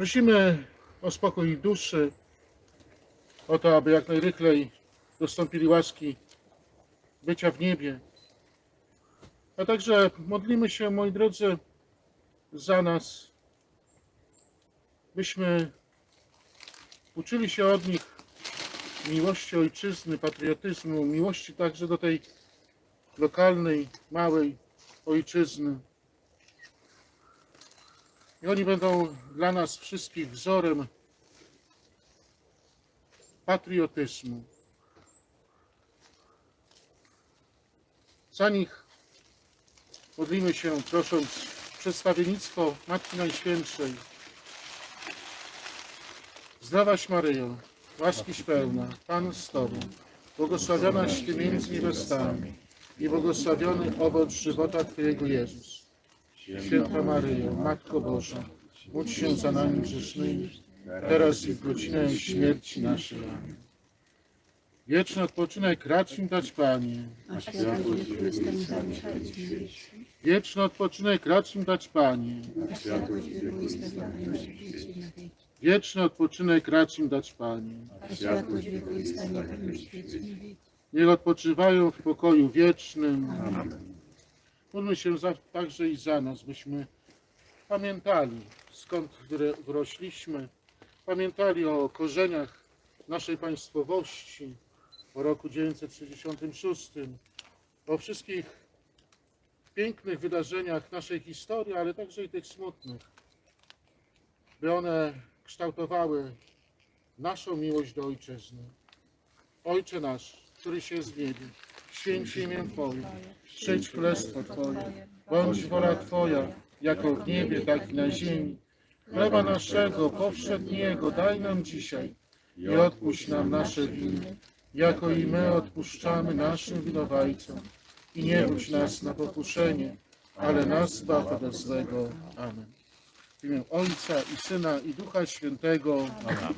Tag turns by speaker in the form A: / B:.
A: Prosimy o spokój duszy, o to, aby jak najrychlej dostąpili łaski bycia w niebie. A także modlimy się, moi drodzy, za nas, byśmy uczyli się od nich miłości ojczyzny, patriotyzmu, miłości także do tej lokalnej, małej ojczyzny. I oni będą dla nas wszystkich wzorem patriotyzmu. Za nich modlimy się, prosząc przedstawiennictwo Matki Najświętszej. Zdrowaś Maryjo, łaskiś pełna, Pan z Tobą, błogosławionaś Ty między niewiastami i błogosławiony owoc żywota Twojego Jezus. Święta Maryjo, Matko Boża, módl się za nami grzesznymi, teraz i w godzinę śmierci naszej. Amen. Wieczny odpoczynek racz im dać Panie.
B: A zamieszać.
A: Wieczny odpoczynek racz im dać Panie.
B: A.
A: Wieczny odpoczynek racz im dać Panie.
B: A.
A: Niech odpoczywają w pokoju wiecznym. Módlmy się za, także i za nas, byśmy pamiętali skąd wyrośliśmy, pamiętali o korzeniach naszej państwowości, o roku 1966, o wszystkich pięknych wydarzeniach naszej historii, ale także i tych smutnych, by one kształtowały naszą miłość do ojczyzny. Ojcze nasz, który się z niebie, święć imię Twoje, przyjdź królestwo Twoje, bądź wola Twoja, jako w niebie, tak i na ziemi. Chleba naszego powszedniego daj nam dzisiaj i odpuść nam nasze winy, jako i my odpuszczamy naszym winowajcom. I nie wódź nas na pokuszenie, ale nas zbaw ode złego. Amen. W imię Ojca i Syna i Ducha Świętego. Amen.